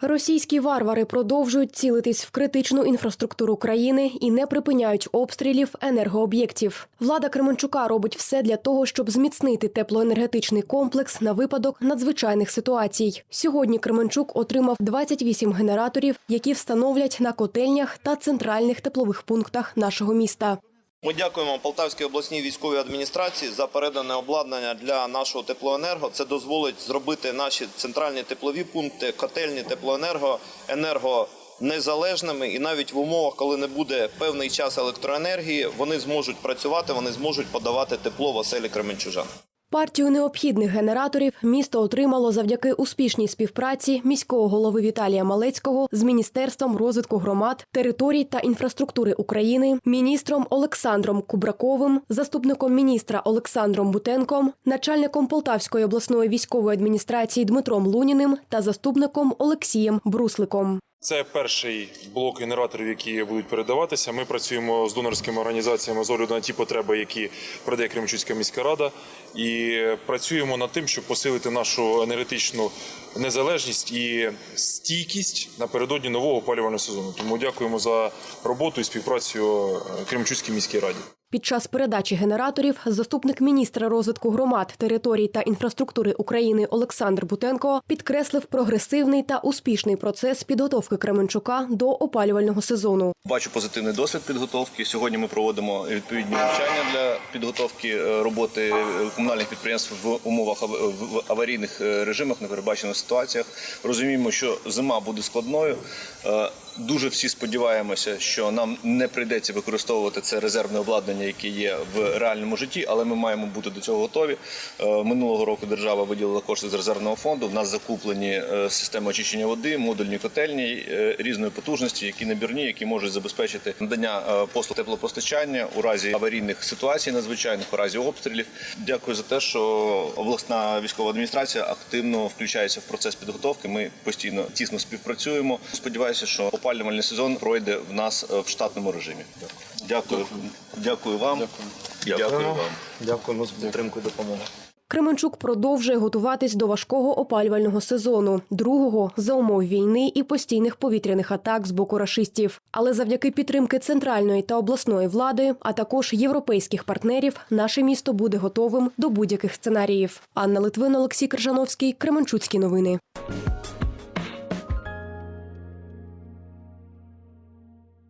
Російські варвари продовжують цілитись в критичну інфраструктуру країни і не припиняють обстрілів енергооб'єктів. Влада Кременчука робить все для того, щоб зміцнити теплоенергетичний комплекс на випадок надзвичайних ситуацій. Сьогодні Кременчук отримав 28 генераторів, які встановлять на котельнях та центральних теплових пунктах нашого міста. Ми дякуємо Полтавській обласній військовій адміністрації за передане обладнання для нашого теплоенерго. Це дозволить зробити наші центральні теплові пункти, котельні теплоенерго, енерго. Незалежними і навіть в умовах, коли не буде певний час електроенергії, вони зможуть працювати, вони зможуть подавати тепло в оселі Кременчужан. Партію необхідних генераторів місто отримало завдяки успішній співпраці міського голови Віталія Малецького з Міністерством розвитку громад, територій та інфраструктури України, міністром Олександром Кубраковим, заступником міністра Олександром Бутенком, начальником Полтавської обласної військової адміністрації Дмитром Луніним та заступником Олексієм Брусликом. Це перший блок генераторів, які будуть передаватися. Ми працюємо з донорськими організаціями з огляду на ті потреби, які передає Кременчуцька міська рада, і працюємо над тим, щоб посилити нашу енергетичну незалежність і стійкість напередодні нового опалювального сезону. Тому дякуємо за роботу і співпрацю Кременчуцькій міській раді. Під час передачі генераторів заступник міністра розвитку громад, територій та інфраструктури України Олександр Бутенко підкреслив прогресивний та успішний процес підготовки Кременчука до опалювального сезону. Бачу позитивний досвід підготовки. Сьогодні ми проводимо відповідні навчання для підготовки е, роботи е, комунальних підприємств в умовах в аварійних е, режимах, непередбачених ситуаціях. Розуміємо, що зима буде складною. Дуже всі сподіваємося, що нам не прийдеться використовувати це резервне обладнання, яке є в реальному житті, але ми маємо бути до цього готові. Е, Минулого року держава виділила кошти з резервного фонду. В нас закуплені е, системи очищення води, модульні котельні е, різної потужності, які набірні, які можуть забезпечити надання послуг теплопостачання у разі аварійних ситуацій надзвичайних, у разі обстрілів. Дякую за те, що обласна військова адміністрація активно включається в процес підготовки. Ми постійно тісно співпрацюємо. Сподіваюся, що опалювальний сезон пройде в нас в штатному режимі. Дякую, дякую вам. Дякую вам. Дякуємо за підтримку і допомогу. Кременчук продовжує готуватись до важкого опалювального сезону, другого за умов війни і постійних повітряних атак з боку рашистів. Але завдяки підтримки центральної та обласної влади, а також європейських партнерів, наше місто буде готовим до будь-яких сценаріїв. Анна Литвин, Олексій Крижановський, Кременчуцькі новини.